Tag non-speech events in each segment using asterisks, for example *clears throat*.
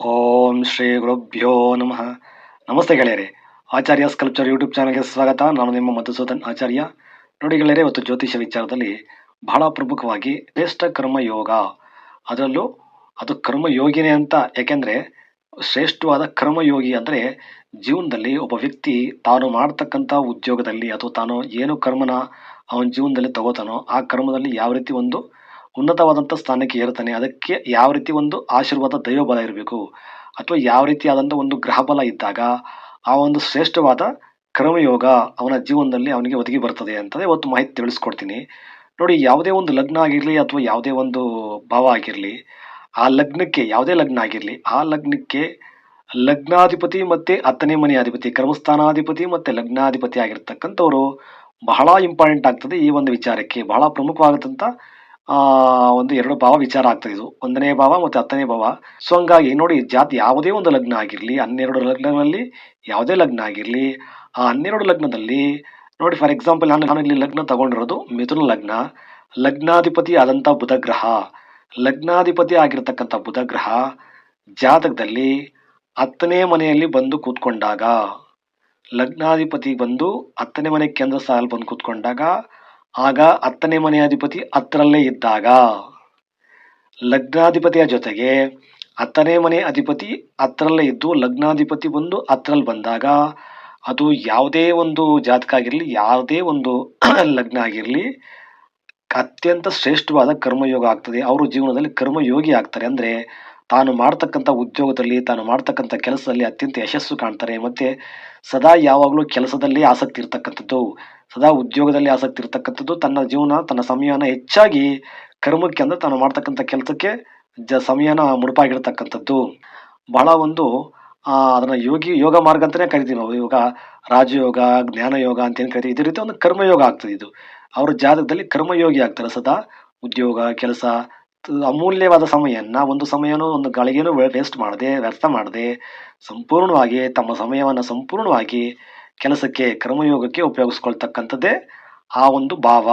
ಓಂ ಶ್ರೀ ಗುರುಭ್ಯೋ ನಮಃ. ನಮಸ್ತೆ ಗೆಳೆಯರೆ, ಆಚಾರ್ಯ ಸ್ಕಲ್ಪ್ಚರ್ ಯೂಟ್ಯೂಬ್ ಚಾನಲ್ಗೆ ಸ್ವಾಗತ. ನಾನು ನಿಮ್ಮ ಮಧುಸೂದನ್ ಆಚಾರ್ಯ. ನೋಡಿ ಗೆಳೆಯರೆ, ಇವತ್ತು ಜ್ಯೋತಿಷ ವಿಚಾರದಲ್ಲಿ ಬಹಳ ಪ್ರಮುಖವಾಗಿ ಶ್ರೇಷ್ಠ ಕರ್ಮಯೋಗ. ಅದರಲ್ಲೂ ಅದು ಕರ್ಮಯೋಗಿನೇ ಅಂತ, ಯಾಕೆಂದರೆ ಶ್ರೇಷ್ಠವಾದ ಕರ್ಮಯೋಗಿ ಅಂದರೆ ಜೀವನದಲ್ಲಿ ಒಬ್ಬ ವ್ಯಕ್ತಿ ತಾನು ಮಾಡ್ತಕ್ಕಂಥ ಉದ್ಯೋಗದಲ್ಲಿ ಅಥವಾ ತಾನು ಏನು ಕರ್ಮನ ಅವನ ಜೀವನದಲ್ಲಿ ತಗೋತಾನೋ ಆ ಕರ್ಮದಲ್ಲಿ ಯಾವ ರೀತಿ ಒಂದು ಉನ್ನತವಾದಂಥ ಸ್ಥಾನಕ್ಕೆ ಏರ್ತಾನೆ ಅದಕ್ಕೆ ಯಾವ ರೀತಿ ಒಂದು ಆಶೀರ್ವಾದ, ದೈವಬಲ ಇರಬೇಕು? ಅಥವಾ ಯಾವ ರೀತಿಯಾದಂಥ ಒಂದು ಗ್ರಹಬಲ ಇದ್ದಾಗ ಆ ಒಂದು ಶ್ರೇಷ್ಠವಾದ ಕರ್ಮಯೋಗ ಅವನ ಜೀವನದಲ್ಲಿ ಅವನಿಗೆ ಒದಗಿ ಬರ್ತದೆ ಅಂತಲೇ ಇವತ್ತು ಮಾಹಿತಿ ತಿಳಿಸ್ಕೊಡ್ತೀನಿ. ನೋಡಿ, ಯಾವುದೇ ಒಂದು ಲಗ್ನ ಆಗಿರಲಿ ಅಥವಾ ಯಾವುದೇ ಒಂದು ಭಾವ ಆಗಿರಲಿ, ಆ ಲಗ್ನಕ್ಕೆ ಯಾವುದೇ ಲಗ್ನ ಆಗಿರಲಿ, ಆ ಲಗ್ನಕ್ಕೆ ಲಗ್ನಾಧಿಪತಿ ಮತ್ತು ಹತ್ತನೇ ಮನೆ ಅಧಿಪತಿ, ಕರ್ಮಸ್ಥಾನಾಧಿಪತಿ ಮತ್ತು ಲಗ್ನಾಧಿಪತಿ ಆಗಿರ್ತಕ್ಕಂಥವ್ರು ಬಹಳ ಇಂಪಾರ್ಟೆಂಟ್ ಆಗ್ತದೆ ಈ ಒಂದು ವಿಚಾರಕ್ಕೆ. ಬಹಳ ಪ್ರಮುಖವಾಗತ್ತಂತ ಆ, ಒಂದು ಎರಡು ಭಾವ ವಿಚಾರ ಆಗ್ತದೆ ಇದು ಒಂದನೇ ಭಾವ ಮತ್ತೆ ಹತ್ತನೇ ಭಾವ. ಸೊ ಹಂಗಾಗಿ ನೋಡಿ, ಜಾತಿ ಯಾವುದೇ ಒಂದು ಲಗ್ನ ಆಗಿರಲಿ, ಹನ್ನೆರಡು ಲಗ್ನಗಳಲ್ಲಿ ಯಾವುದೇ ಲಗ್ನ ಆಗಿರಲಿ, ಆ ಹನ್ನೆರಡು ಲಗ್ನದಲ್ಲಿ ನೋಡಿ ಫಾರ್ ಎಕ್ಸಾಂಪಲ್ ನಾನು ನಾನು ಇಲ್ಲಿ ಲಗ್ನ ತಗೊಂಡಿರೋದು ಮಿಥುನ ಲಗ್ನ. ಲಗ್ನಾಧಿಪತಿ ಆದಂಥ ಬುಧ ಗ್ರಹ ಲಗ್ನಾಧಿಪತಿ ಆಗಿರತಕ್ಕಂಥ ಬುಧ ಗ್ರಹ ಜಾತಕದಲ್ಲಿ ಹತ್ತನೇ ಮನೆಯಲ್ಲಿ ಬಂದು ಕೂತ್ಕೊಂಡಾಗ, ಲಗ್ನಾಧಿಪತಿ ಬಂದು ಹತ್ತನೇ ಮನೆ ಕೇಂದ್ರ ಸ್ಥಾನದಲ್ಲಿ ಬಂದು ಕೂತ್ಕೊಂಡಾಗ ಆಗ ಹತ್ತನೇ ಮನೆಯ ಅಧಿಪತಿ ಹತ್ತರಲ್ಲೇ ಇದ್ದಾಗ ಲಗ್ನಾಧಿಪತಿಯ ಜೊತೆಗೆ ಹತ್ತನೇ ಮನೆ ಅಧಿಪತಿ ಹತ್ತರಲ್ಲೇ ಇದ್ದು ಲಗ್ನಾಧಿಪತಿ ಬಂದು ಹತ್ತರಲ್ಲಿ ಬಂದಾಗ ಅದು ಯಾವುದೇ ಒಂದು ಜಾತಕ ಆಗಿರಲಿ, ಯಾವುದೇ ಒಂದು *clears throat* ಲಗ್ನ ಆಗಿರಲಿ ಅತ್ಯಂತ ಶ್ರೇಷ್ಠವಾದ ಕರ್ಮಯೋಗ ಆಗ್ತದೆ. ಅವರು ಜೀವನದಲ್ಲಿ ಕರ್ಮಯೋಗಿ ಆಗ್ತಾರೆ. ಅಂದರೆ ತಾನು ಮಾಡ್ತಕ್ಕಂಥ ಉದ್ಯೋಗದಲ್ಲಿ, ತಾನು ಮಾಡ್ತಕ್ಕಂಥ ಕೆಲಸದಲ್ಲಿ ಅತ್ಯಂತ ಯಶಸ್ಸು ಕಾಣ್ತಾರೆ. ಮತ್ತು ಸದಾ ಯಾವಾಗಲೂ ಕೆಲಸದಲ್ಲಿ ಆಸಕ್ತಿ ಇರ್ತಕ್ಕಂಥದ್ದು. ಸದಾ ಉದ್ಯೋಗದಲ್ಲಿ ಆಸಕ್ತಿ ಇರ್ತಕ್ಕಂಥದ್ದು, ತನ್ನ ಜೀವನ, ತನ್ನ ಸಮಯನ ಹೆಚ್ಚಾಗಿ ಕರ್ಮಕ್ಕೆ ಅಂದರೆ ತಾನು ಮಾಡ್ತಕ್ಕಂಥ ಕೆಲಸಕ್ಕೆ ಜ ಸಮಯನ ಮುಡುಪಾಗಿರ್ತಕ್ಕಂಥದ್ದು. ಬಹಳ ಒಂದು ಅದನ್ನು ಯೋಗಿ, ಯೋಗ ಮಾರ್ಗ ಅಂತಲೇ ಕರಿತೀವಿ ನಾವು. ಇವಾಗ ರಾಜಯೋಗ, ಜ್ಞಾನಯೋಗ ಅಂತ ಏನು ಕರಿತೀವಿ. ಇದೇ ರೀತಿ ಒಂದು ಕರ್ಮಯೋಗ ಆಗ್ತದೆ ಇದು. ಅವ್ರ ಜಾತಕದಲ್ಲಿ ಕರ್ಮಯೋಗಿ ಆಗ್ತಾರೆ ಸದಾ. ಉದ್ಯೋಗ, ಕೆಲಸ ಅಮೂಲ್ಯವಾದ ಸಮಯನ್ನ, ಒಂದು ಸಮಯನೂ, ಒಂದು ಗಳಿಗೆನೂ ವೇಸ್ಟ್ ಮಾಡದೆ, ವ್ಯರ್ಥ ಮಾಡದೆ, ಸಂಪೂರ್ಣವಾಗಿ ತಮ್ಮ ಸಮಯವನ್ನು ಸಂಪೂರ್ಣವಾಗಿ ಕೆಲಸಕ್ಕೆ, ಕರ್ಮಯೋಗಕ್ಕೆ ಉಪಯೋಗಿಸ್ಕೊಳ್ತಕ್ಕಂಥದ್ದೇ ಆ ಒಂದು ಭಾವ.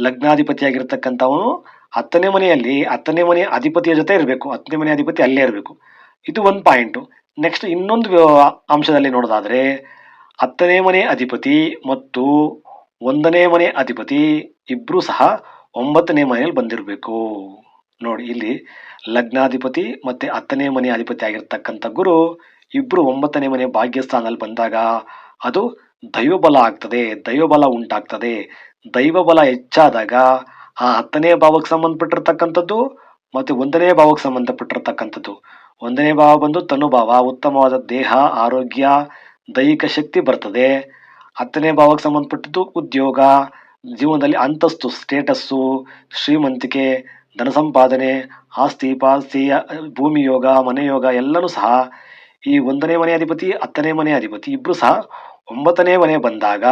ಲಗ್ನಾಧಿಪತಿಯಾಗಿರ್ತಕ್ಕಂಥವನು ಹತ್ತನೇ ಮನೆಯಲ್ಲಿ, ಹತ್ತನೇ ಮನೆ ಅಧಿಪತಿಯ ಜೊತೆ ಇರಬೇಕು. ಹತ್ತನೇ ಮನೆ ಅಧಿಪತಿ ಅಲ್ಲೇ ಇರಬೇಕು. ಇದು ಒಂದು ಪಾಯಿಂಟು ನೆಕ್ಸ್ಟ್ ಇನ್ನೊಂದು ಅಂಶದಲ್ಲಿ ನೋಡೋದಾದರೆ, ಹತ್ತನೇ ಮನೆ ಅಧಿಪತಿ ಮತ್ತು ಒಂದನೇ ಮನೆ ಅಧಿಪತಿ ಇಬ್ಬರೂ ಸಹ ಒಂಬತ್ತನೇ ಮನೆಯಲ್ಲಿ ಬಂದಿರಬೇಕು. ನೋಡಿ, ಇಲ್ಲಿ ಲಗ್ನಾಧಿಪತಿ ಮತ್ತು ಹತ್ತನೇ ಮನೆ ಅಧಿಪತಿ ಆಗಿರ್ತಕ್ಕಂಥ ಗುರು ಇಬ್ಬರು ಒಂಬತ್ತನೇ ಮನೆ ಭಾಗ್ಯಸ್ಥಾನದಲ್ಲಿ ಬಂದಾಗ ಅದು ದೈವಬಲ ಆಗ್ತದೆ, ದೈವಬಲ ಉಂಟಾಗ್ತದೆ. ದೈವಬಲ ಹೆಚ್ಚಾದಾಗ ಆ ಹತ್ತನೇ ಭಾವಕ್ಕೆ ಸಂಬಂಧಪಟ್ಟಿರ್ತಕ್ಕಂಥದ್ದು ಮತ್ತು ಒಂದನೇ ಭಾವಕ್ಕೆ ಸಂಬಂಧಪಟ್ಟಿರ್ತಕ್ಕಂಥದ್ದು. ಒಂದನೇ ಭಾವ ಬಂದು ತನುಭಾವ, ಉತ್ತಮವಾದ ದೇಹ, ಆರೋಗ್ಯ, ದೈಹಿಕ ಶಕ್ತಿ ಬರ್ತದೆ. ಹತ್ತನೇ ಭಾವಕ್ಕೆ ಸಂಬಂಧಪಟ್ಟಿದ್ದು ಉದ್ಯೋಗ, ಜೀವನದಲ್ಲಿ ಅಂತಸ್ತು, ಸ್ಟೇಟಸ್ಸು, ಶ್ರೀಮಂತಿಕೆ, ಧನ ಸಂಪಾದನೆ, ಆಸ್ತಿ, ಪಾಸ್ತಿ, ಭೂಮಿ ಯೋಗ, ಮನೆ ಯೋಗ ಎಲ್ಲನೂ ಸಹ ಈ ಒಂದನೇ ಮನೆ ಅಧಿಪತಿ, ಹತ್ತನೇ ಮನೆ ಅಧಿಪತಿ ಇಬ್ರು ಸಹ ಒಂಬತ್ತನೇ ಮನೆ ಬಂದಾಗ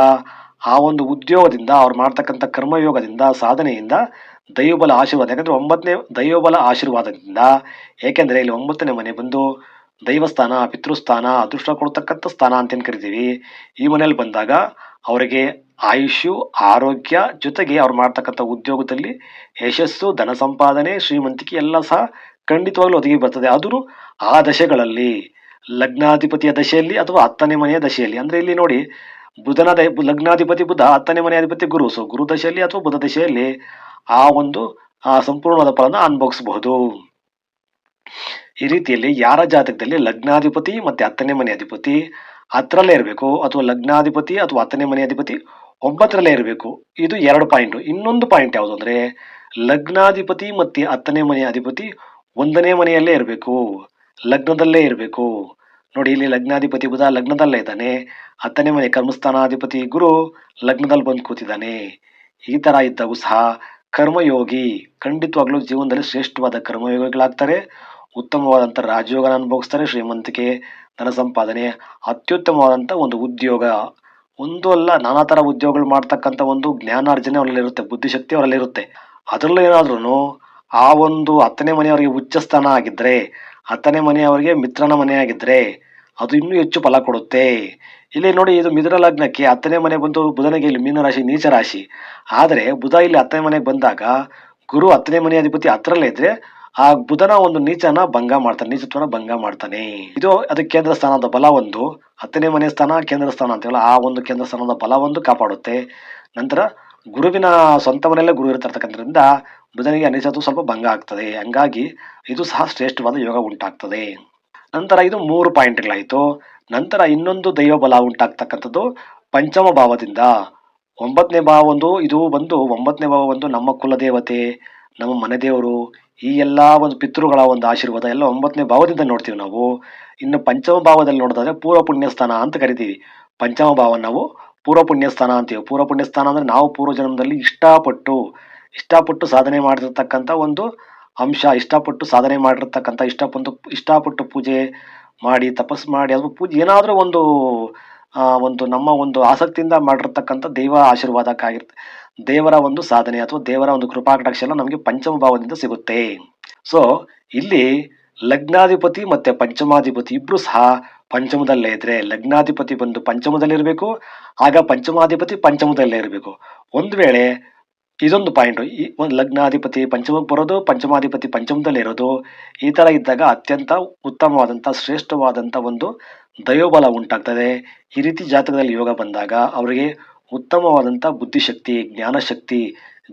ಆ ಒಂದು ಉದ್ಯೋಗದಿಂದ, ಅವ್ರು ಮಾಡ್ತಕ್ಕಂಥ ಕರ್ಮಯೋಗದಿಂದ, ಸಾಧನೆಯಿಂದ ದೈವಬಲ ಆಶೀರ್ವಾದ, ಯಾಕಂದ್ರೆ ಒಂಬತ್ತನೇ ದೈವಬಲ ಆಶೀರ್ವಾದದಿಂದ, ಏಕೆಂದರೆ ಇಲ್ಲಿ ಒಂಬತ್ತನೇ ಮನೆ ಬಂದು ದೈವಸ್ಥಾನ, ಪಿತೃಸ್ಥಾನ, ಅದೃಷ್ಟ ಕೊಡ್ತಕ್ಕಂಥ ಸ್ಥಾನ ಅಂತೇನು ಕರಿತೀವಿ. ಈ ಮನೆಯಲ್ಲಿ ಬಂದಾಗ ಅವರಿಗೆ ಆಯುಷ್ಯು, ಆರೋಗ್ಯ ಜೊತೆಗೆ ಅವ್ರು ಮಾಡ್ತಕ್ಕಂಥ ಉದ್ಯೋಗದಲ್ಲಿ ಯಶಸ್ಸು, ಧನ ಸಂಪಾದನೆ, ಶ್ರೀಮಂತಿಕೆ ಎಲ್ಲ ಸಹ ಖಂಡಿತವಾಗ್ಲೂ ಒದಗಿ ಬರ್ತದೆ. ಆದರೂ ಆ ದಶೆಗಳಲ್ಲಿ ಲಗ್ನಾಧಿಪತಿಯ ದಶೆಯಲ್ಲಿ ಅಥವಾ ಹತ್ತನೇ ಮನೆಯ ದಶೆಯಲ್ಲಿ? ಅಂದ್ರೆ ಇಲ್ಲಿ ನೋಡಿ, ಬುಧನ ಲಗ್ನಾಧಿಪತಿ ಬುಧ, ಹತ್ತನೇ ಮನೆಯ ಅಧಿಪತಿ ಗುರು. ಸೊ ಗುರು ದಶೆಯಲ್ಲಿ ಅಥವಾ ಬುಧ ದಶೆಯಲ್ಲಿ ಆ ಒಂದು, ಆ ಸಂಪೂರ್ಣವಾದ ಫಲನ ಅನುಭವಿಸಬಹುದು. ಈ ರೀತಿಯಲ್ಲಿ ಯಾರ ಜಾತಕದಲ್ಲಿ ಲಗ್ನಾಧಿಪತಿ ಮತ್ತೆ ಹತ್ತನೇ ಮನೆ ಅಧಿಪತಿ ಹತ್ತರಲ್ಲೇ ಇರಬೇಕು, ಅಥವಾ ಲಗ್ನಾಧಿಪತಿ ಅಥವಾ ಹತ್ತನೇ ಮನೆ ಅಧಿಪತಿ ಒಂಬತ್ತರಲ್ಲೇ ಇರಬೇಕು? ಇದು ಎರಡು ಪಾಯಿಂಟ್. ಇನ್ನೊಂದು ಪಾಯಿಂಟ್ ಯಾವುದು ಅಂದ್ರೆ, ಲಗ್ನಾಧಿಪತಿ ಮತ್ತೆ ಹತ್ತನೇ ಮನೆಯ ಅಧಿಪತಿ ಒಂದನೇ ಮನೆಯಲ್ಲೇ ಇರಬೇಕು. ಲಗ್ನದಲ್ಲೇ ಇರಬೇಕು. ನೋಡಿ, ಇಲ್ಲಿ ಲಗ್ನಾಧಿಪತಿ ಬುಧ ಲಗ್ನದಲ್ಲೇ ಇದ್ದಾನೆ. ಹತ್ತನೇ ಮನೆ ಕರ್ಮಸ್ಥಾನಾಧಿಪತಿ ಗುರು ಲಗ್ನದಲ್ಲಿ ಬಂದು ಕೂತಿದ್ದಾನೆ. ಈ ತರ ಇದ್ದಾಗೂ ಸಹ ಕರ್ಮಯೋಗಿ. ಖಂಡಿತವಾಗ್ಲೂ ಜೀವನದಲ್ಲಿ ಶ್ರೇಷ್ಠವಾದ ಕರ್ಮಯೋಗಿಗಳಾಗ್ತಾರೆ. ಉತ್ತಮವಾದಂಥ ರಾಜಯೋಗನ ಅನುಭವಿಸ್ತಾರೆ ಶ್ರೀಮಂತಿಕೆ ಧನ ಸಂಪಾದನೆ. ಅತ್ಯುತ್ತಮವಾದಂಥ ಒಂದು ಉದ್ಯೋಗ. ಒಂದು ಅಲ್ಲ, ನಾನಾ ಥರ ಉದ್ಯೋಗಗಳು ಮಾಡ್ತಕ್ಕಂಥ ಒಂದು ಜ್ಞಾನಾರ್ಜನೆ ಅವರಲ್ಲಿರುತ್ತೆ ಬುದ್ಧಿಶಕ್ತಿ ಅವರಲ್ಲಿರುತ್ತೆ ಅದರಲ್ಲೂ ಏನಾದ್ರೂ ಆ ಒಂದು ಹತ್ತನೇ ಮನೆಯವರಿಗೆ ಉಚ್ಚ ಸ್ಥಾನ ಆಗಿದ್ರೆ ಹತ್ತನೇ ಮನೆಯವರಿಗೆ ಮಿತ್ರನ ಮನೆ ಆಗಿದ್ರೆ ಅದು ಇನ್ನೂ ಹೆಚ್ಚು ಫಲ ಕೊಡುತ್ತೆ. ಇಲ್ಲಿ ನೋಡಿ, ಇದು ಮಿಥುನ ಲಗ್ನಕ್ಕೆ ಹತ್ತನೇ ಮನೆ ಬಂದು ಬುಧನಿಗೆ ಇಲ್ಲಿ ಮೀನ ರಾಶಿ ನೀಚ ರಾಶಿ ಆದರೆ ಬುಧ ಇಲ್ಲಿ ಹತ್ತನೇ ಮನೆಗೆ ಬಂದಾಗ ಗುರು ಹತ್ತನೇ ಮನೆ ಅಧಿಪತಿ ಹತ್ತರಲ್ಲೇ ಇದ್ರೆ ಆ ಬುಧನ ಒಂದು ನೀಚನ ಭಂಗ ಮಾಡ್ತಾನೆ, ನೀಚತ್ವನ ಭಂಗ ಮಾಡ್ತಾನೆ. ಇದು ಅದು ಕೇಂದ್ರ ಸ್ಥಾನದ ಬಲ ಒಂದು. ಹತ್ತನೇ ಮನೆ ಸ್ಥಾನ ಕೇಂದ್ರ ಸ್ಥಾನ ಅಂತೀವಲ್ಲ, ಆ ಒಂದು ಕೇಂದ್ರ ಸ್ಥಾನದ ಬಲ ಒಂದು ಕಾಪಾಡುತ್ತೆ. ನಂತರ ಗುರುವಿನ ಸ್ವಂತ ಗುರು ಇರ್ತಕ್ಕಂಥದ್ರಿಂದ ಬುಧನಿಗೆ ಅನಿಸೋದು ಸ್ವಲ್ಪ ಭಂಗ ಆಗ್ತದೆ. ಹಂಗಾಗಿ ಇದು ಸಹ ಶ್ರೇಷ್ಠವಾದ ಯೋಗ ಉಂಟಾಗ್ತದೆ. ನಂತರ ಇದು ಮೂರು ಪಾಯಿಂಟ್ಗಳಾಯಿತು. ನಂತರ ಇನ್ನೊಂದು ದೈವ ಬಲ ಉಂಟಾಗ್ತಕ್ಕಂಥದ್ದು ಪಂಚಮ ಭಾವದಿಂದ. ಒಂಬತ್ತನೇ ಭಾವ ಒಂದು, ಇದು ಬಂದು ಒಂಬತ್ತನೇ ಭಾವ ಒಂದು ನಮ್ಮ ಕುಲದೇವತೆ ನಮ್ಮ ಮನೆ ದೇವರು, ಈ ಎಲ್ಲ ಒಂದು ಪಿತೃಗಳ ಒಂದು ಆಶೀರ್ವಾದ ಎಲ್ಲ ಒಂಬತ್ತನೇ ಭಾವದಿಂದ ನೋಡ್ತೀವಿ ನಾವು. ಇನ್ನು ಪಂಚಮ ಭಾವದಲ್ಲಿ ನೋಡೋದಾದ್ರೆ ಪೂರ್ವ ಪುಣ್ಯ ಸ್ಥಾನ ಅಂತ ಕರಿತೀವಿ. ಪಂಚಮ ಭಾವ ನಾವು ಪೂರ್ವ ಪುಣ್ಯಸ್ಥಾನ ಅಂತೀವಿ. ಪೂರ್ವ ಪುಣ್ಯಸ್ಥಾನ ಅಂದ್ರೆ ನಾವು ಪೂರ್ವ ಜನ್ಮದಲ್ಲಿ ಇಷ್ಟಪಟ್ಟು ಇಷ್ಟಪಟ್ಟು ಸಾಧನೆ ಮಾಡಿರ್ತಕ್ಕಂಥ ಒಂದು ಅಂಶ, ಇಷ್ಟಪಟ್ಟು ಸಾಧನೆ ಮಾಡಿರ್ತಕ್ಕಂಥ ಇಷ್ಟಪಟ್ಟು ಇಷ್ಟಪಟ್ಟು ಪೂಜೆ ಮಾಡಿ ತಪಸ್ಸು ಮಾಡಿ ಅಥವಾ ಪೂಜೆ, ಏನಾದರೂ ಒಂದು ಒಂದು ನಮ್ಮ ಒಂದು ಆಸಕ್ತಿಯಿಂದ ಮಾಡಿರ್ತಕ್ಕಂಥ ದೈವ ಆಶೀರ್ವಾದಕ್ಕಾಗಿರುತ್ತೆ ದೇವರ ಒಂದು ಸಾಧನೆ ಅಥವಾ ದೇವರ ಒಂದು ಕೃಪಾ ಕಟಾಕ್ಷ ಎಲ್ಲ ನಮಗೆ ಪಂಚಮ ಭಾವದಿಂದ ಸಿಗುತ್ತೆ. ಸೊ ಇಲ್ಲಿ ಲಗ್ನಾಧಿಪತಿ ಮತ್ತೆ ಪಂಚಮಾಧಿಪತಿ ಇಬ್ಬರು ಸಹ ಪಂಚಮದಲ್ಲೇ ಇದ್ರೆ ಲಗ್ನಾಧಿಪತಿ ಬಂದು ಪಂಚಮದಲ್ಲಿರಬೇಕು, ಆಗ ಪಂಚಮಾಧಿಪತಿ ಪಂಚಮದಲ್ಲೇ ಇರಬೇಕು. ಒಂದು ವೇಳೆ ಇದೊಂದು ಪಾಯಿಂಟ್ ಈ ಒಂದು ಲಗ್ನಾಧಿಪತಿ ಪಂಚಮಕ್ಕೆ ಬರೋದು, ಪಂಚಮಾಧಿಪತಿ ಪಂಚಮದಲ್ಲೇ ಇರೋದು, ಈ ತರ ಇದ್ದಾಗ ಅತ್ಯಂತ ಉತ್ತಮವಾದಂಥ ಶ್ರೇಷ್ಠವಾದಂಥ ಒಂದು ದಯೋಬಲ ಉಂಟಾಗ್ತದೆ. ಈ ರೀತಿ ಜಾತಕದಲ್ಲಿ ಯೋಗ ಬಂದಾಗ ಅವರಿಗೆ ಉತ್ತಮವಾದಂಥ ಬುದ್ಧಿಶಕ್ತಿ, ಜ್ಞಾನಶಕ್ತಿ,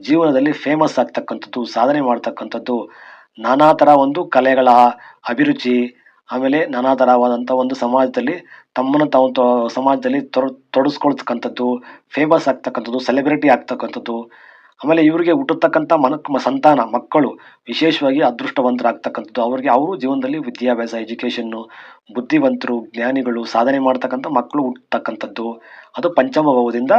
ಜೀವನದಲ್ಲಿ ಫೇಮಸ್ ಆಗ್ತಕ್ಕಂಥದ್ದು, ಸಾಧನೆ ಮಾಡ್ತಕ್ಕಂಥದ್ದು, ನಾನಾ ಥರ ಒಂದು ಕಲೆಗಳ ಅಭಿರುಚಿ ಆಮೇಲೆ ನಾನಾ ಥರವಾದಂಥ ಒಂದು ಸಮಾಜದಲ್ಲಿ ತಮ್ಮನ್ನು ತಾವು ತೊ- ಸಮಾಜದಲ್ಲಿ ತೊಡ, ತೊಡಸ್ಕೊಳ್ತಕ್ಕಂಥದ್ದು ಫೇಮಸ್ ಆಗ್ತಕ್ಕಂಥದ್ದು ಸೆಲೆಬ್ರಿಟಿ ಆಗ್ತಕ್ಕಂಥದ್ದು, ಆಮೇಲೆ ಇವರಿಗೆ ಹುಟ್ಟತಕ್ಕಂಥ ಮನ, ಸಂತಾನ, ಮಕ್ಕಳು ವಿಶೇಷವಾಗಿ ಅದೃಷ್ಟವಂತರಾಗ್ತಕ್ಕಂಥದ್ದು. ಅವರಿಗೆ ಅವರು ಜೀವನದಲ್ಲಿ ವಿದ್ಯಾಭ್ಯಾಸ ಎಜುಕೇಷನ್ನು ಬುದ್ಧಿವಂತರು, ಜ್ಞಾನಿಗಳು, ಸಾಧನೆ ಮಾಡ್ತಕ್ಕಂಥ ಮಕ್ಕಳು ಹುಟ್ಟತಕ್ಕಂಥದ್ದು. ಅದು ಪಂಚಮ ಭಾವದಿಂದ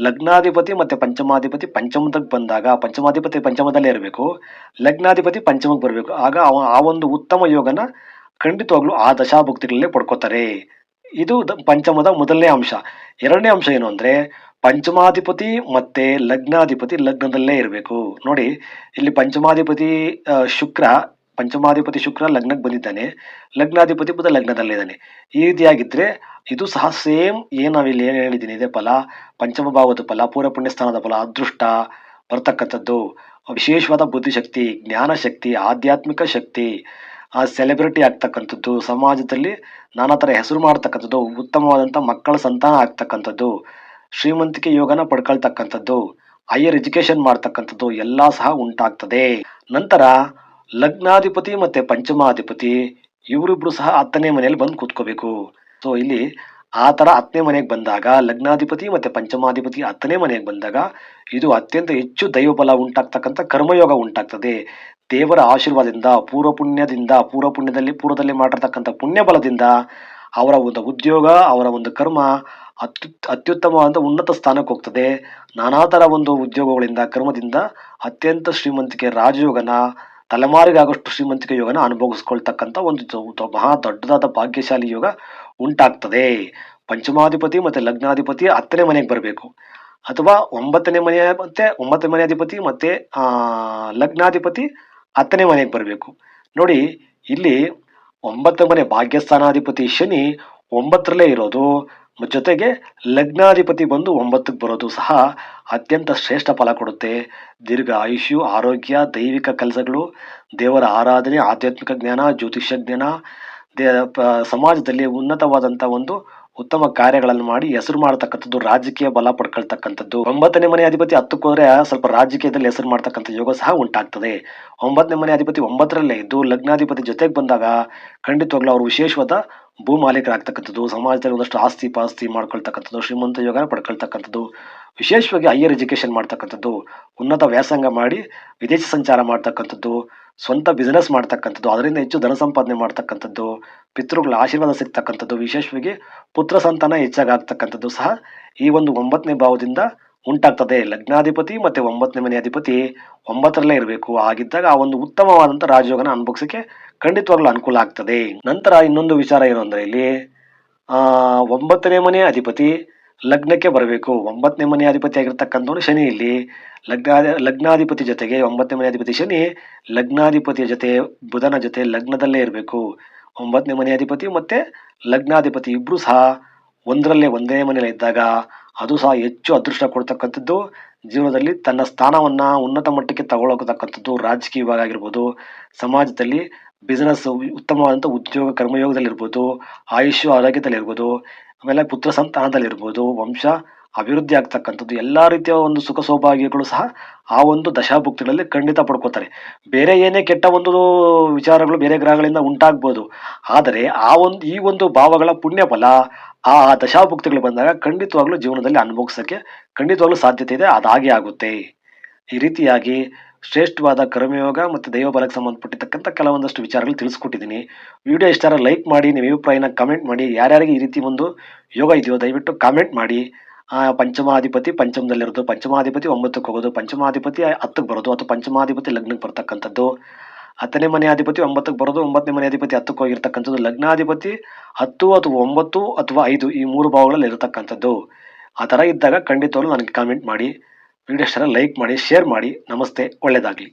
ಲಗ್ನಾಧಿಪತಿ ಮತ್ತೆ ಪಂಚಮಾಧಿಪತಿ ಪಂಚಮದಕ್ಕೆ ಬಂದಾಗ, ಪಂಚಮಾಧಿಪತಿ ಪಂಚಮದಲ್ಲೇ ಇರಬೇಕು, ಲಗ್ನಾಧಿಪತಿ ಪಂಚಮಕ್ಕೆ ಬರಬೇಕು. ಆಗ ಆ ಒಂದು ಉತ್ತಮ ಯೋಗನ ಖಂಡಿತವಾಗ್ಲೂ ಆ ದಶಾಭಕ್ತಿಗಳಲ್ಲೇ ಪಡ್ಕೋತಾರೆ. ಇದು ಪಂಚಮದ ಮೊದಲನೇ ಅಂಶ. ಎರಡನೇ ಅಂಶ ಏನು ಅಂದರೆ, ಪಂಚಮಾಧಿಪತಿ ಮತ್ತೆ ಲಗ್ನಾಧಿಪತಿ ಲಗ್ನದಲ್ಲೇ ಇರಬೇಕು. ನೋಡಿ, ಇಲ್ಲಿ ಪಂಚಮಾಧಿಪತಿ ಶುಕ್ರ ಪಂಚಮಾಧಿಪತಿ ಶುಕ್ರ ಲಗ್ನಕ್ಕೆ ಬಂದಿದ್ದಾನೆ. ಲಗ್ನಾಧಿಪತಿ ಬುಧ ಲಗ್ನದಲ್ಲೇ ಇದ್ದಾನೆ. ಈ ರೀತಿಯಾಗಿದ್ರೆ ಇದು ಸಹ ಸೇಮ್ ಏನು ನಾವಿಲ್ಲಿ ಏನ್ ಹೇಳಿದ್ದೀನಿ, ಇದೆ ಫಲ. ಪಂಚಮ ಭಾವದ ಫಲ ಪೂರ್ವ ಪುಣ್ಯಸ್ಥಾನದ ಫಲ, ಅದೃಷ್ಟ ಬರ್ತಕ್ಕಂಥದ್ದು. ವಿಶೇಷವಾದ ಬುದ್ಧಿಶಕ್ತಿ, ಜ್ಞಾನಶಕ್ತಿ, ಆಧ್ಯಾತ್ಮಿಕ ಶಕ್ತಿ. ಆ ಸೆಲೆಬ್ರಿಟಿ ಆಗ್ತಕ್ಕಂಥದ್ದು, ಸಮಾಜದಲ್ಲಿ ನಾನಾ ಥರ ಹೆಸರು ಮಾಡ್ತಕ್ಕಂಥದ್ದು, ಉತ್ತಮವಾದಂಥ ಮಕ್ಕಳ ಸಂತಾನ ಆಗ್ತಕ್ಕಂಥದ್ದು, ಶ್ರೀಮಂತಿಕೆ ಯೋಗನ ಪಡ್ಕೊಳ್ತಕ್ಕಂಥದ್ದು ಹೈಯರ್ ಎಜುಕೇಶನ್ ಮಾಡ್ತಕ್ಕಂಥದ್ದು ಎಲ್ಲ ಸಹ ಉಂಟಾಗ್ತದೆ. ನಂತರ ಲಗ್ನಾಧಿಪತಿ ಮತ್ತೆ ಪಂಚಮಾಧಿಪತಿ, ಇವರಿಬ್ರು ಸಹ ಹತ್ತನೇ ಮನೆಯಲ್ಲಿ ಬಂದು ಕೂತ್ಕೋಬೇಕು. ಸೊ ಇಲ್ಲಿ ಆ ಥರ ಹತ್ತನೇ ಮನೆಗೆ ಬಂದಾಗ, ಲಗ್ನಾಧಿಪತಿ ಮತ್ತೆ ಪಂಚಮಾಧಿಪತಿ ಹತ್ತನೇ ಮನೆಗೆ ಬಂದಾಗ ಇದು ಅತ್ಯಂತ ಹೆಚ್ಚು ದೈವಬಲ ಉಂಟಾಗ್ತಕ್ಕಂಥ ಕರ್ಮಯೋಗ ಉಂಟಾಗ್ತದೆ. ದೇವರ ಆಶೀರ್ವಾದದಿಂದ ಪೂರ್ವ ಪುಣ್ಯದಿಂದ ಪೂರ್ವ ಪುಣ್ಯದಲ್ಲಿ ಪೂರ್ವದಲ್ಲಿ ಮಾಡಿರ್ತಕ್ಕಂಥ ಪುಣ್ಯ ಬಲದಿಂದ ಅವರ ಒಂದು ಉದ್ಯೋಗ, ಅವರ ಒಂದು ಕರ್ಮ ಅತ್ಯು ಅತ್ಯುತ್ತಮವಾದ ಉನ್ನತ ಸ್ಥಾನಕ್ಕೆ ಹೋಗ್ತದೆ. ನಾನಾ ಥರ ಒಂದು ಉದ್ಯೋಗಗಳಿಂದ, ಕರ್ಮದಿಂದ ಅತ್ಯಂತ ಶ್ರೀಮಂತಿಕೆ ರಾಜಯೋಗನ ತಲೆಮಾರಿಗಾಗೋಷ್ಟು ಶ್ರೀಮಂತಿಕೆ ಯೋಗನ ಅನುಭವಿಸ್ಕೊಳ್ತಕ್ಕಂಥ ಒಂದು ಮಹಾ ದೊಡ್ಡದಾದ ಭಾಗ್ಯಶಾಲಿ ಯೋಗ ಉಂಟಾಗ್ತದೆ. ಪಂಚಮಾಧಿಪತಿ ಮತ್ತೆ ಲಗ್ನಾಧಿಪತಿ ಹತ್ತನೇ ಮನೆಗೆ ಬರಬೇಕು. ಅಥವಾ ಒಂಬತ್ತನೇ ಮನೆಯ ಮತ್ತೆ ಒಂಬತ್ತನೇ ಮನೆ ಅಧಿಪತಿ ಮತ್ತೆ ಲಗ್ನಾಧಿಪತಿ ಹತ್ತನೇ ಮನೆಗೆ ಬರಬೇಕು. ನೋಡಿ, ಇಲ್ಲಿ ಒಂಬತ್ತನೇ ಮನೆ ಭಾಗ್ಯಸ್ಥಾನಾಧಿಪತಿ ಶನಿ ಒಂಬತ್ತರಲ್ಲೇ ಇರೋದು. ಜೊತೆಗೆ ಲಗ್ನಾಧಿಪತಿ ಬಂದು ಒಂಬತ್ತಕ್ಕೆ ಬರೋದು ಸಹ ಅತ್ಯಂತ ಶ್ರೇಷ್ಠ ಫಲ ಕೊಡುತ್ತೆ. ದೀರ್ಘ ಆಯುಷ್ಯು, ಆರೋಗ್ಯ, ದೈವಿಕ ಕೆಲಸಗಳು, ದೇವರ ಆರಾಧನೆ, ಆಧ್ಯಾತ್ಮಿಕ ಜ್ಞಾನ, ಜ್ಯೋತಿಷ್ಯ ಜ್ಞಾನ, ದೇ ಸಮಾಜದಲ್ಲಿ ಉನ್ನತವಾದಂಥ ಒಂದು ಉತ್ತಮ ಕಾರ್ಯಗಳನ್ನು ಮಾಡಿ ಹೆಸರು ಮಾಡತಕ್ಕಂಥದ್ದು, ರಾಜಕೀಯ ಬಲ ಪಡ್ಕೊಳ್ತಕ್ಕಂಥದ್ದು. ಒಂಬತ್ತನೇ ಮನೆ ಅಧಿಪತಿ ಹತ್ತಕ್ಕೆ ಸ್ವಲ್ಪ ರಾಜಕೀಯದಲ್ಲಿ ಹೆಸರು ಮಾಡ್ತಕ್ಕಂಥ ಯೋಗ ಸಹ ಉಂಟಾಗ್ತದೆ. ಒಂಬತ್ತನೇ ಮನೆ ಅಧಿಪತಿ ಒಂಬತ್ತರಲ್ಲೇ ಇದ್ದು ಲಗ್ನಾಧಿಪತಿ ಜೊತೆಗೆ ಬಂದಾಗ ಖಂಡಿತವಾಗ್ಲೂ ಅವರು ವಿಶೇಷವಾದ ಭೂ ಮಾಲೀಕರಾಗ್ತಕ್ಕಂಥದ್ದು ಸಮಾಜದಲ್ಲಿ ಒಂದಷ್ಟು ಆಸ್ತಿ ಪಾಸ್ತಿ ಮಾಡ್ಕೊಳ್ತಕ್ಕಂಥದ್ದು, ಶ್ರೀಮಂತ ಯೋಗನ ಪಡ್ಕೊಳ್ತಕ್ಕಂಥದ್ದು, ವಿಶೇಷವಾಗಿ ಹೈಯರ್ ಎಜುಕೇಷನ್ ಮಾಡ್ತಕ್ಕಂಥದ್ದು, ಉನ್ನತ ವ್ಯಾಸಂಗ ಮಾಡಿ ವಿದೇಶ ಸಂಚಾರ ಮಾಡ್ತಕ್ಕಂಥದ್ದು, ಸ್ವಂತ ಬಿಸ್ನೆಸ್ ಮಾಡ್ತಕ್ಕಂಥದ್ದು, ಅದರಿಂದ ಹೆಚ್ಚು ಧನ ಸಂಪಾದನೆ ಮಾಡ್ತಕ್ಕಂಥದ್ದು, ಪಿತೃಗಳ ಆಶೀರ್ವಾದ ಸಿಗ್ತಕ್ಕಂಥದ್ದು, ವಿಶೇಷವಾಗಿ ಪುತ್ರ ಸಂತಾನ ಹೆಚ್ಚಾಗಿ ಆಗ್ತಕ್ಕಂಥದ್ದು ಸಹ ಈ ಒಂದು ಒಂಬತ್ತನೇ ಭಾವದಿಂದ ಉಂಟಾಗ್ತದೆ. ಲಗ್ನಾಧಿಪತಿ ಮತ್ತೆ ಒಂಬತ್ತನೇ ಮನೆ ಅಧಿಪತಿ ಒಂಬತ್ತರಲ್ಲೇ ಇರಬೇಕು. ಆಗಿದ್ದಾಗ ಆ ಒಂದು ಉತ್ತಮವಾದಂಥ ರಾಜಯೋಗನ ಅನುಭವಿಸಕ್ಕೆ ಖಂಡಿತವಾಗ್ಲೂ ಅನುಕೂಲ ಆಗ್ತದೆ. ನಂತರ ಇನ್ನೊಂದು ವಿಚಾರ ಏನು ಅಂದರೆ ಇಲ್ಲಿ ಒಂಬತ್ತನೇ ಮನೆ ಅಧಿಪತಿ ಲಗ್ನಕ್ಕೆ ಬರಬೇಕು. ಒಂಬತ್ತನೇ ಮನೆ ಅಧಿಪತಿ ಆಗಿರ್ತಕ್ಕಂಥವ್ರು ಶನಿ ಇಲ್ಲಿ. ಲಗ್ನ, ಲಗ್ನಾಧಿಪತಿ ಜೊತೆಗೆ ಒಂಬತ್ತನೇ ಮನೆ ಅಧಿಪತಿ ಶನಿ, ಲಗ್ನಾಧಿಪತಿಯ ಜೊತೆ, ಬುಧನ ಜೊತೆ ಲಗ್ನದಲ್ಲೇ ಇರಬೇಕು. ಒಂಬತ್ತನೇ ಮನೆ ಅಧಿಪತಿ ಮತ್ತೆ ಲಗ್ನಾಧಿಪತಿ ಇಬ್ಬರೂ ಸಹ ಒಂದರಲ್ಲೇ ಒಂದೇ ಮನೆಯಲ್ಲಿ ಇದ್ದಾಗ ಅದು ಸಹ ಹೆಚ್ಚು ಅದೃಷ್ಟ ಕೊಡ್ತಕ್ಕಂಥದ್ದು ಜೀವನದಲ್ಲಿ ತನ್ನ ಸ್ಥಾನವನ್ನ ಉನ್ನತ ಮಟ್ಟಕ್ಕೆ ತಗೊಳ್ಳೋಕತಕ್ಕಂಥದ್ದು ರಾಜಕೀಯವಾಗಿ ಆಗಿರ್ಬೋದು, ಸಮಾಜದಲ್ಲಿ ಬಿಸ್ನೆಸ್ ಉತ್ತಮವಾದಂಥ ಉದ್ಯೋಗ ಕರ್ಮಯೋಗದಲ್ಲಿರ್ಬೋದು, ಆಯುಷ್ಯ ಆರೋಗ್ಯದಲ್ಲಿರ್ಬೋದು, ಆಮೇಲೆ ಪುತ್ರ ಸಂತಾನದಲ್ಲಿರ್ಬೋದು, ವಂಶ ಅಭಿವೃದ್ಧಿ ಆಗ್ತಕ್ಕಂಥದ್ದು ಎಲ್ಲ ರೀತಿಯ ಒಂದು ಸುಖ ಸೌಭಾಗ್ಯಗಳು ಸಹ ಆ ಒಂದು ದಶಾಭುಕ್ತಿಗಳಲ್ಲಿ ಖಂಡಿತ ಪಡ್ಕೋತಾರೆ. ಬೇರೆ ಏನೇ ಕೆಟ್ಟ ಒಂದು ವಿಚಾರಗಳು ಬೇರೆ ಗ್ರಹಗಳಿಂದ ಉಂಟಾಗ್ಬೋದು, ಆದರೆ ಆ ಒಂದು ಈ ಒಂದು ಭಾವಗಳ ಪುಣ್ಯ ಫಲ ಆ ದಶಾಭುಕ್ತಿಗಳು ಬಂದಾಗ ಖಂಡಿತವಾಗ್ಲೂ ಜೀವನದಲ್ಲಿ ಅನುಭವಿಸೋಕ್ಕೆ ಖಂಡಿತವಾಗ್ಲೂ ಸಾಧ್ಯತೆ ಇದೆ. ಅದಾಗೆ ಆಗುತ್ತೆ. ಈ ರೀತಿಯಾಗಿ ಶ್ರೇಷ್ಠವಾದ ಕರ್ಮಯೋಗ ಮತ್ತು ದೈವಬಲಕ್ಕೆ ಸಂಬಂಧಪಟ್ಟಿರ್ತಕ್ಕಂಥ ಕೆಲವೊಂದಷ್ಟು ವಿಚಾರಗಳು ತಿಳಿಸ್ಕೊಟ್ಟಿದ್ದೀನಿ. ವಿಡಿಯೋ ಇಷ್ಟ ಲೈಕ್ ಮಾಡಿ, ನಿಮ್ಮ ಅಭಿಪ್ರಾಯನ ಕಮೆಂಟ್ ಮಾಡಿ. ಯಾರ್ಯಾರಿಗೆ ಈ ರೀತಿ ಒಂದು ಯೋಗ ಇದೆಯೋ ದಯವಿಟ್ಟು ಕಾಮೆಂಟ್ ಮಾಡಿ. ಪಂಚಮಾಧಿಪತಿ ಪಂಚಮದಲ್ಲಿರೋದು, ಪಂಚಮಾಧಿಪತಿ ಒಂಬತ್ತಕ್ಕೆ ಹೋಗೋದು, ಪಂಚಮಾಧಿಪತಿ ಹತ್ತಕ್ಕೆ ಬರೋದು ಅಥವಾ ಪಂಚಮಾಧಿಪತಿ ಲಗ್ನಕ್ಕೆ ಬರ್ತಕ್ಕಂಥದ್ದು. ಹತ್ತನೇ ಮನೆ ಅಧಿಪತಿ, ಒಂಬತ್ತಕ್ಕೆ ಬರೋದು, ಒಂಬತ್ತನೇ ಮನೆ ಅಧಿಪತಿ, ಹತ್ತಕ್ಕೆ ಹೋಗಿರ್ತಕ್ಕಂಥದ್ದು ಲಗ್ನಾಧಿಪತಿ, ಹತ್ತು ಅಥವಾ ಒಂಬತ್ತು ಅಥವಾ ಐದು ಈ ಮೂರು ಭಾವಗಳಲ್ಲಿ ಇರತಕ್ಕಂಥದ್ದು. ಆ ಥರ ಇದ್ದಾಗ ಖಂಡಿತವಾಗ್ಲೂ ನನಗೆ ಕಾಮೆಂಟ್ ಮಾಡಿ ವಿಡಿಯೋ ಲೈಕ್ ಮಾಡಿ ಶೇರ್ ಮಾಡಿ. ನಮಸ್ತೆ ಒಳ್ಳೆಯದಾಗಲಿ